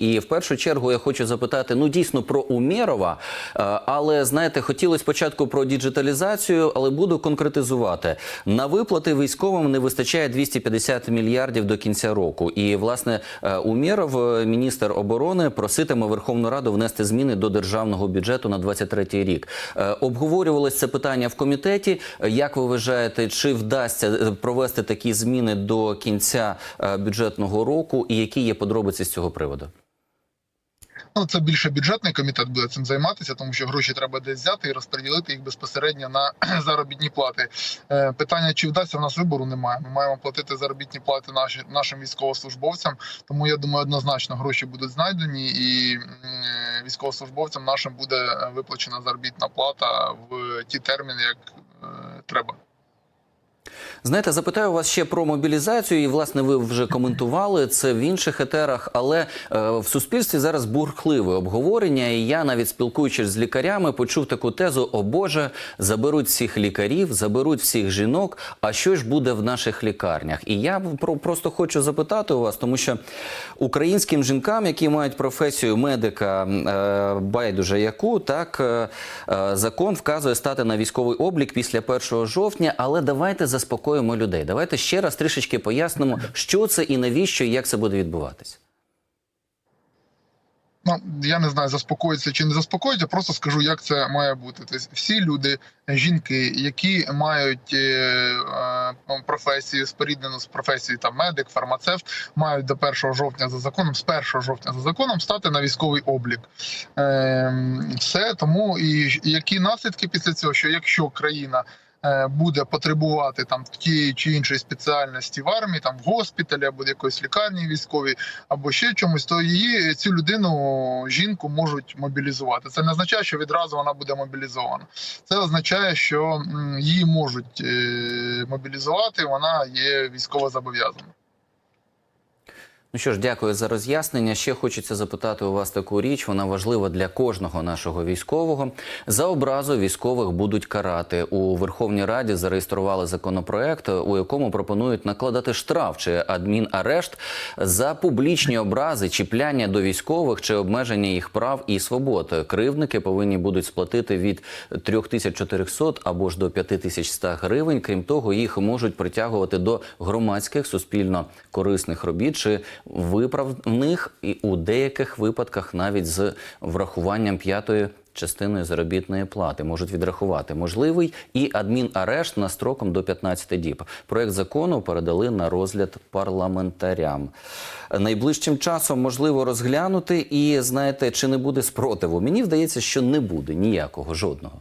І в першу чергу я хочу запитати: ну дійсно про Умєрова, е, але знаєте, хотілося спочатку про діджиталізацію, але буду конкретизувати. На виплати військовим не вистачає 250 мільярдів до кінця року. І власне е, Умєров, е, міністр оборони, проситиме Верховну Раду внести зміни до державного бюджету на 23 рік. Обговорювалось це питання в комітеті. Як ви вважаєте, чи вдасться провести такі зміни до кінця бюджетного року, і які є подробиці з цього приводу? Ну, це більше бюджетний комітет буде цим займатися, тому що гроші треба десь взяти і розподілити їх безпосередньо на заробітні плати. Е, питання, чи вдасться, в нас вибору немає. Ми маємо платити заробітні плати наші, нашим військовослужбовцям. Тому я думаю, однозначно гроші будуть знайдені, і е, військовослужбовцям нашим буде е, виплачена заробітна плата в ті терміни, як треба. Знаєте, запитаю вас ще про мобілізацію, і власне ви вже коментували це в інших етерах, але е, в суспільстві зараз бурхливе обговорення. І я навіть спілкуючись з лікарями, почув таку тезу: о Боже, заберуть всіх лікарів, заберуть всіх жінок. А що ж буде в наших лікарнях? І я про просто хочу запитати у вас, тому що українським жінкам, які мають професію медика, е, байдуже яку так е, е, закон вказує стати на військовий облік після 1 жовтня. Але давайте заспокоїмо людей. Давайте ще раз трішечки пояснимо, що це і навіщо, і як це буде відбуватися. Ну я не знаю, заспокоїться чи не заспокоїться. Просто скажу, як це має бути. Тобто всі люди, жінки, які мають е, е, професію споріднену з професією там медик, фармацевт, мають до 1 жовтня за законом, з 1 жовтня за законом стати на військовий облік. Е, все тому і які наслідки після цього, що якщо країна буде потребувати там тієї чи іншої спеціальності в армії, там в госпіталі або в якоїсь лікарні військовій, або ще чомусь, то її цю людину жінку можуть мобілізувати. Це не означає, що відразу вона буде мобілізована. Це означає, що її можуть е, мобілізувати. Вона є військово зобов'язана. Ну що ж, дякую за роз'яснення. Ще хочеться запитати у вас таку річ. Вона важлива для кожного нашого військового. За образу військових будуть карати у Верховній Раді. Зареєстрували законопроект, у якому пропонують накладати штраф чи адмінарешт за публічні образи, чіпляння до військових чи обмеження їх прав і свобод. Кривдники повинні будуть сплатити від 3400 або ж до 5100 гривень. Крім того, їх можуть притягувати до громадських суспільно корисних робіт чи виправних і у деяких випадках навіть з врахуванням п'ятої частиною заробітної плати можуть відрахувати можливий і адмінарешт на строком до 15 діб. Проект закону передали на розгляд парламентарям. Найближчим часом можливо розглянути, і знаєте, чи не буде спротиву? Мені здається, що не буде ніякого жодного.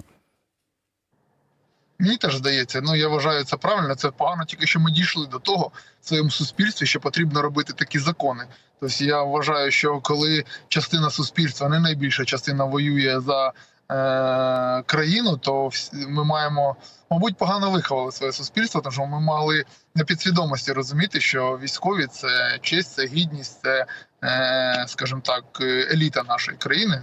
Мені теж здається, ну я вважаю це правильно. Це погано, тільки що ми дійшли до того в своєму суспільстві, що потрібно робити такі закони. Тобто я вважаю, що коли частина суспільства, не найбільша частина воює за е, країну, то ми маємо, мабуть, погано виховали своє суспільство, тому що ми мали на підсвідомості розуміти, що військові це честь, це гідність, це, е, скажімо так, еліта нашої країни.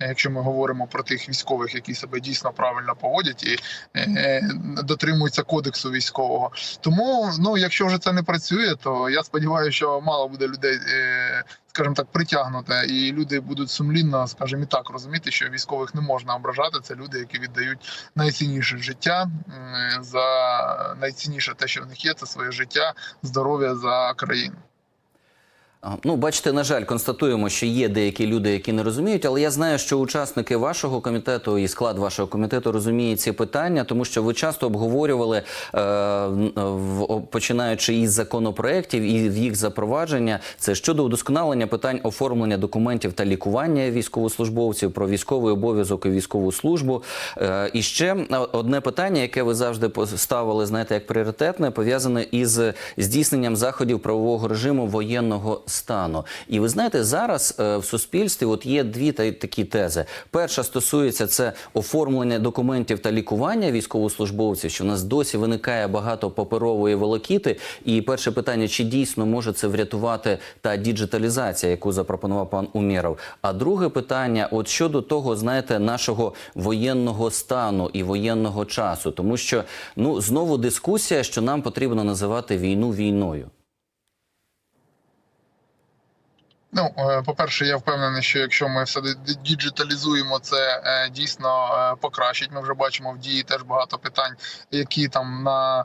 Якщо ми говоримо про тих військових, які себе дійсно правильно поводять і е, дотримуються кодексу військового, тому ну якщо вже це не працює, то я сподіваюся, що мало буде людей, е, скажімо так, притягнуто, і люди будуть сумлінно, скажімо, і так розуміти, що військових не можна ображати. Це люди, які віддають найцінніше життя за найцінніше те, що в них є, це своє життя, здоров'я за країну. Ну, бачите, на жаль, констатуємо, що є деякі люди, які не розуміють, але я знаю, що учасники вашого комітету і склад вашого комітету розуміють ці питання, тому що ви часто обговорювали, е, в, починаючи із законопроєктів і їх запровадження, це щодо удосконалення питань оформлення документів та лікування військовослужбовців, про військовий обов'язок і військову службу. Е, і ще одне питання, яке ви завжди поставили, знаєте, як пріоритетне, пов'язане із здійсненням заходів правового режиму воєнного стану. І ви знаєте, зараз е, в суспільстві от є дві та- такі тези. Перша стосується це оформлення документів та лікування військовослужбовців, що в нас досі виникає багато паперової волокіти. І перше питання: чи дійсно може це врятувати та діджиталізація, яку запропонував пан Умєров? А друге питання: от щодо того, знаєте, нашого воєнного стану і воєнного часу, тому що ну знову дискусія, що нам потрібно називати війну війною. Ну, е, по-перше, я впевнений, що якщо ми все діджиталізуємо, це е, дійсно е, покращить. Ми вже бачимо в дії теж багато питань, які там на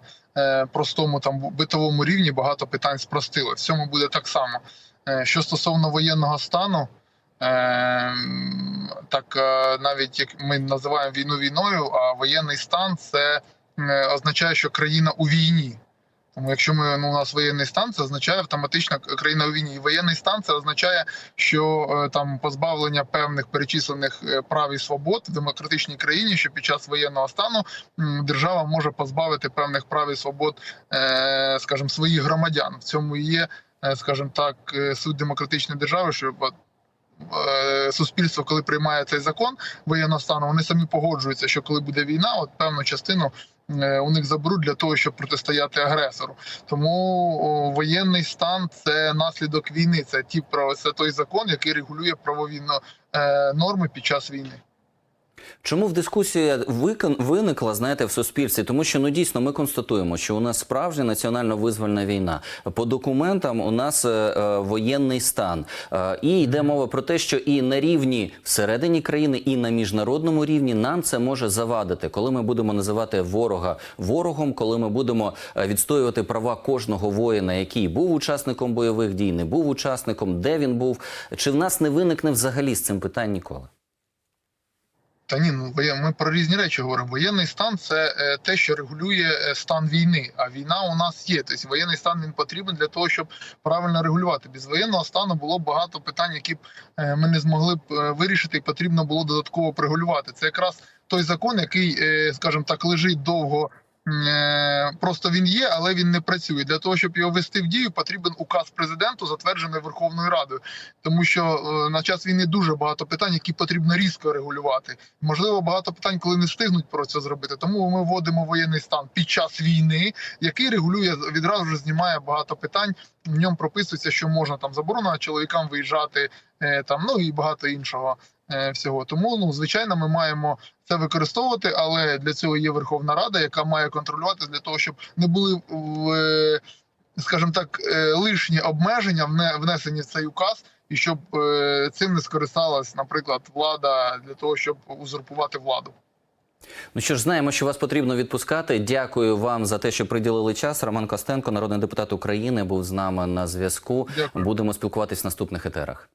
простому там битовому рівні багато питань спростили. В цьому буде так само. Що стосовно воєнного стану, так навіть як ми називаємо війну війною, а воєнний стан це означає, що країна у війні. Тому якщо ми ну у нас воєнний стан, це означає автоматично країна у війні. І воєнний стан це означає, що е, там позбавлення певних перечислених е, прав і свобод в демократичній країні, що під час воєнного стану держава може позбавити певних прав і свобод, е, скажімо, своїх громадян. В цьому є, скажімо так, суть демократичної держави, що суспільство, коли приймає цей закон воєнного стану, вони самі погоджуються, що коли буде війна, от певну частину е, у них заберуть для того, щоб протистояти агресору. Тому воєнний стан це наслідок війни. Це ті це той закон, який регулює правові е, норми під час війни. Чому в дискусія виникла, знаєте, в суспільстві? Тому що ну дійсно ми констатуємо, що у нас справжня національно-визвольна війна. По документам у нас е, е, воєнний стан. Е, і йде мова про те, що і на рівні всередині країни, і на міжнародному рівні нам це може завадити, коли ми будемо називати ворога ворогом, коли ми будемо е, відстоювати права кожного воїна, який був учасником бойових дій, не був учасником, де він був. Чи в нас не виникне взагалі з цим питань ніколи? Та ні, ну ми про різні речі говоримо. Воєнний стан це е, те, що регулює е, стан війни. А війна у нас є. Тобто воєнний стан він потрібен для того, щоб правильно регулювати. Без воєнного стану було багато питань, які б е, ми не змогли б вирішити, і потрібно було додатково регулювати. Це якраз той закон, який, скажімо так, лежить довго. Е, Просто він є, але він не працює. Для того, щоб його ввести в дію, потрібен указ президенту, затверджений Верховною Радою, тому що е, на час війни дуже багато питань, які потрібно різко регулювати. Можливо, багато питань, коли не встигнуть про це зробити. Тому ми вводимо воєнний стан під час війни, який регулює відразу ж знімає багато питань. В ньому прописується, що можна там заборона чоловікам виїжджати, е, там ну і багато іншого всього. Тому ну звичайно, ми маємо це використовувати, але для цього є Верховна Рада, яка має контролювати для того, щоб не були в. е, Скажімо так, е, лишні обмеження вне- внесені в цей указ, і щоб е, цим не скористалась, наприклад, влада для того, щоб узурпувати владу. Ну що ж, знаємо, що вас потрібно відпускати. Дякую вам за те, що приділили час. Роман Костенко, народний депутат України, був з нами на зв'язку. Будемо спілкуватись в наступних етерах.